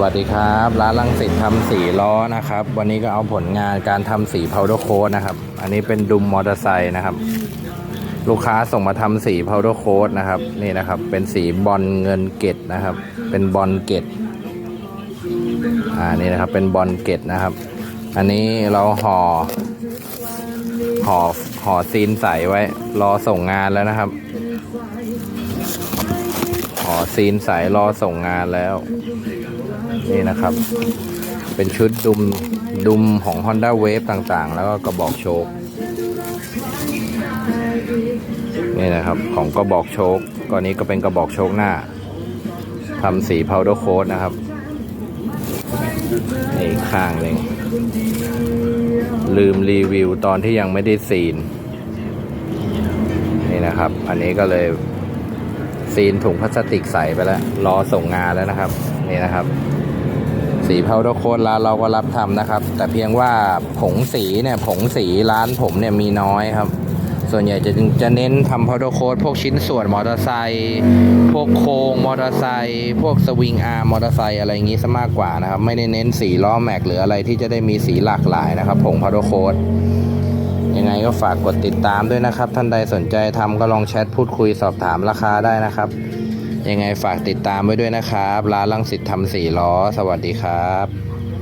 วัสดีครับ ร้านลังสิตทำสีล้อนะครับ วันนี้ก็เอาผลงานการทำสีพาวเดอร์โค้ดนะครับ อันนี้เป็นดุมมอเตอร์ไซค์นะครับ ลูกค้าส่งมาทำสีพาวเดอร์โค้ดนะครับ นี่นะครับ เป็นสีบอลเงินเกตนะครับ เป็นบอลเกตอ่านี่นะครับ เป็นบอลเกตนะครับ อันนี้เราห่อห่อห่อซีนใสไว้ รอส่งงานแล้วนะครับ ห่อซีนใสรอส่งงานแล้ว นี่นะครับ เป็นชุดดุมดุมของ Honda Wave ต่างๆ แล้วก็กระบอกโชคนี่นะครับ ของกระบอกโชคก่อนนี้ก็เป็นกระบอกโชคหน้าทำสี powder coat นะครับนี่อีกข้างหนึ่งลืมรีวิวตอนที่ยังไม่ได้ซีน นี่นะครับ อันนี้ก็เลย ซีนถุงพลาสติกใส่ไปแล้ว รอส่งงานแล้วนะครับ นี่นะครับ สีพาวเดโค้ดร้านเราก็รับทำนะครับ แต่เพียงว่าผงสีเนี่ยผงสีร้านผมเนี่ยมีน้อยครับ ส่วนใหญ่จะจะเน้นทำพาวเดอร์โค้ดพวกชิ้นส่วนมอเตอร์ไซค์พวกโครงมอเตอร์ไซค์พวกสวิงอาร์มมอเตอร์ไซค์อะไรอย่างงี้ซะมากกว่านะครับ ไม่ได้เน้นสีล้อแม็กหรืออะไรที่จะได้มีสีหลากหลายนะครับ ผงพาวเดอร์โค้ด ยังไงก็ฝากกดติดตามด้วยนะครับ ท่านใดสนใจทำก็ลองแชทพูดคุยสอบถามราคาได้นะครับ ยังไงฝากติดตามไว้ด้วยนะครับ ร้านลังสิตทำสี่ล้อ สวัสดีครับ